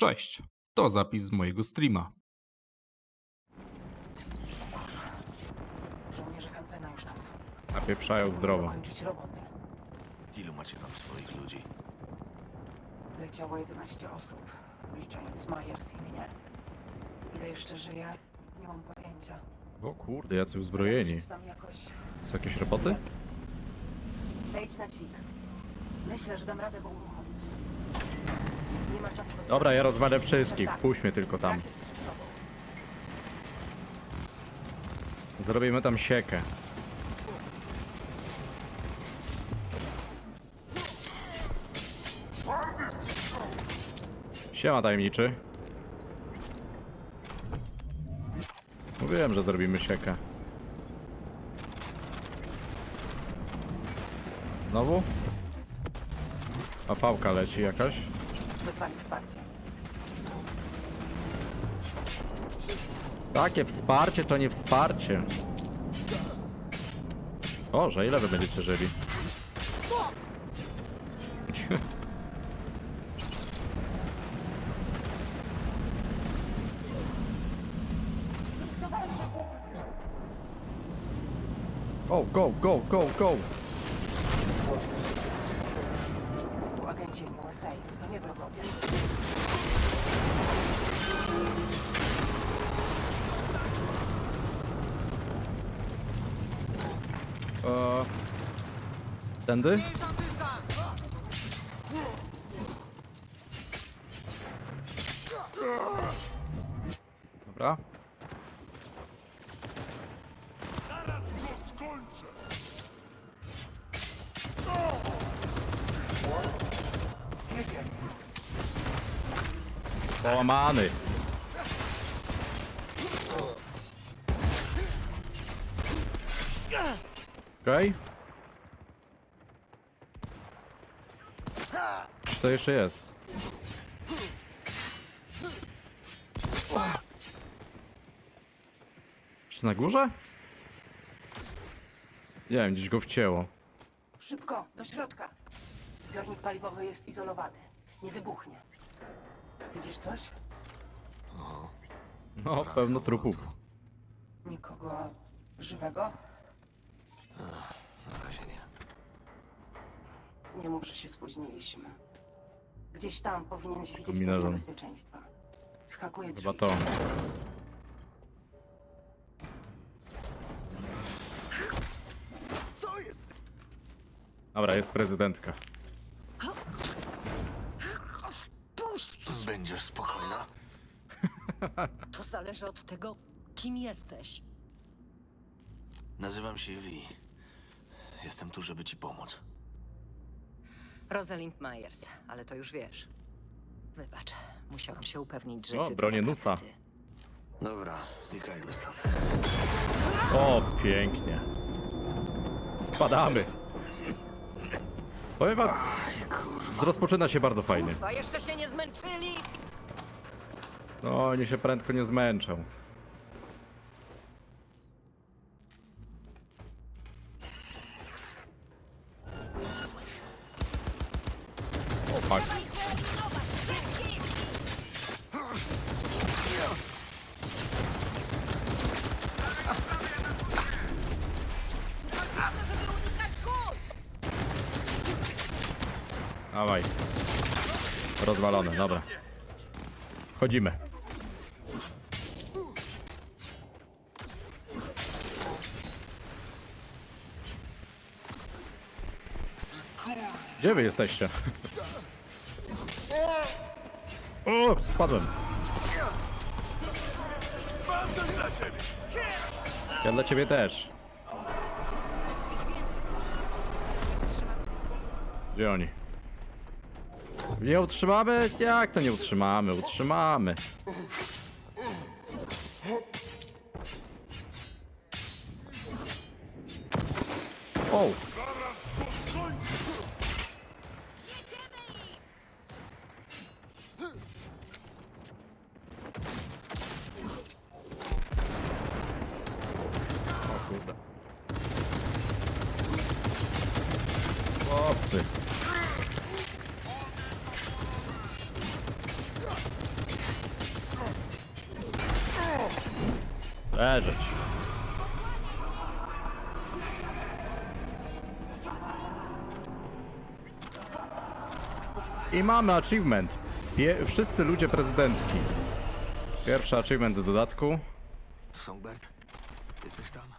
Cześć, to zapis z mojego streama. Żołnierze Hansena już tam są. Napieprzają zdrowo. Kończyć robotę. Ilu macie tam swoich ludzi? Leciało 11 osób, wliczając Myers i mnie. Ile jeszcze żyje? Nie mam pojęcia. O kurde, jacy uzbrojeni. Musieć Tam jakoś... Są jakieś roboty? Wejdź na dźwig. Myślę, że dam radę go uruchomić. Nie ma czasu do Dobra, ja rozwalę wszystkich, wpuść mnie tylko tam. Zrobimy tam siekę. Siema tajemniczy. Mówiłem, że zrobimy siekę. Znowu? A pałka leci jakaś? Wezwali wsparcie. Takie wsparcie to nie wsparcie. Boże, ile wy będziecie żyli? Go, go, go, go, go! To nie wrogowie. Eee, tędy? Dobra. Połamany. Okej. Co to jeszcze jest? Czy na górze? Nie wiem, gdzieś go wcięło. Szybko, do środka. Zbiornik paliwowy jest izolowany. Nie wybuchnie. Widzisz coś? No, pełno trupów. Nikogo żywego? Na razie nie. Nie mów, że się spóźniliśmy. Gdzieś tam powinieneś widzieć Kombinezon. pewne bezpieczeństwa. Skakuję drzwi. Chyba to. Co jest? Dobra, jest prezydentka. Będziesz spokojna? To zależy od tego, kim jesteś. Nazywam się Vi. Jestem tu, żeby ci pomóc. Rosalind Myers, ale to już wiesz. Wybacz, musiałam się upewnić, że O, ty bronię Nusa. ty. Dobra, znikajmy stąd. O, pięknie. Spadamy. Powiem wam, z- rozpoczyna się bardzo fajnie. A jeszcze się nie zmęczyli? No, oni się prędko nie zmęczą. O, fuck. Dawaj. Rozwalone, dobra. Chodzimy. Gdzie wy jesteście? O, spadłem. Mam coś dla ciebie! Ja dla ciebie też. Gdzie oni? Nie utrzymamy? Jak to nie utrzymamy? Utrzymamy. O! Chłopcy. Leżeć. I mamy achievement. Pie wszyscy ludzie prezydentki. Pierwszy achievement z dodatku. Songbird, jesteś tam?